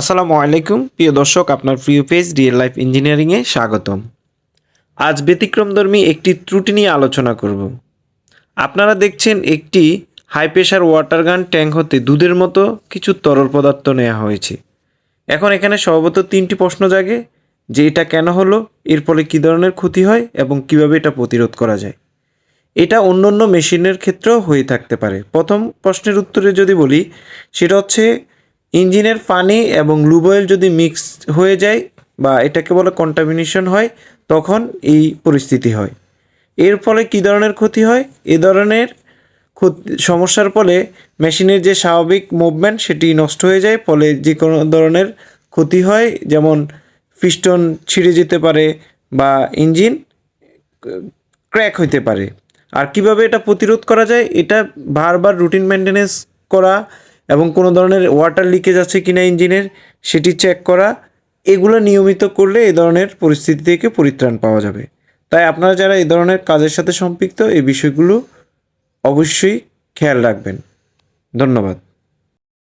আসসালামু আলাইকুম, প্রিয় দর্শক, আপনার প্রিয় পেজ রিয়েল লাইফ ইঞ্জিনিয়ারিংয়ে স্বাগতম। আজ ব্যতিক্রমধর্মী একটি ত্রুটি নিয়ে আলোচনা করব। আপনারা দেখছেন একটি high pressure water gun tank হতে দুধের মতো কিছু তরল পদার্থ নেওয়া হয়েছে। এখন এখানে স্বভাবত তিনটি প্রশ্ন জাগে, যে এটা কেন হলো, এর ফলে কী ধরনের ক্ষতি হয়, এবং কীভাবে এটা প্রতিরোধ করা যায়। এটা অন্য অন্য মেশিনের ক্ষেত্রেও হয়ে থাকতে পারে। প্রথম প্রশ্নের উত্তরে যদি বলি, সেটা হচ্ছে ইঞ্জিনের পানি এবং লুব অয়েল যদি মিক্স হয়ে যায় বা এটাকে বলে কন্টামিনেশন হয়, তখন এই পরিস্থিতি হয়। এর ফলে কী ধরনের ক্ষতি হয়? এ ধরনের সমস্যার ফলে মেশিনের যে স্বাভাবিক মুভমেন্ট সেটি নষ্ট হয়ে যায়, ফলে যে কোনো ধরনের ক্ষতি হয়, যেমন পিস্টন ছিঁড়ে যেতে পারে বা ইঞ্জিন ক্র্যাক হইতে পারে। আর কীভাবে এটা প্রতিরোধ করা যায়? এটা বারবার রুটিন মেনটেনেন্স করা এবং কোনো ধরনের ওয়াটার লিকেজ আছে কিনা ইঞ্জিনের সেটি চেক করা, এগুলো নিয়মিত করলে এ ধরনের পরিস্থিতি থেকে পরিত্রাণ পাওয়া যাবে। তাই আপনারা যারা এই ধরনের কাজের সাথে সম্পৃক্ত, এই বিষয়গুলো অবশ্যই খেয়াল রাখবেন। ধন্যবাদ।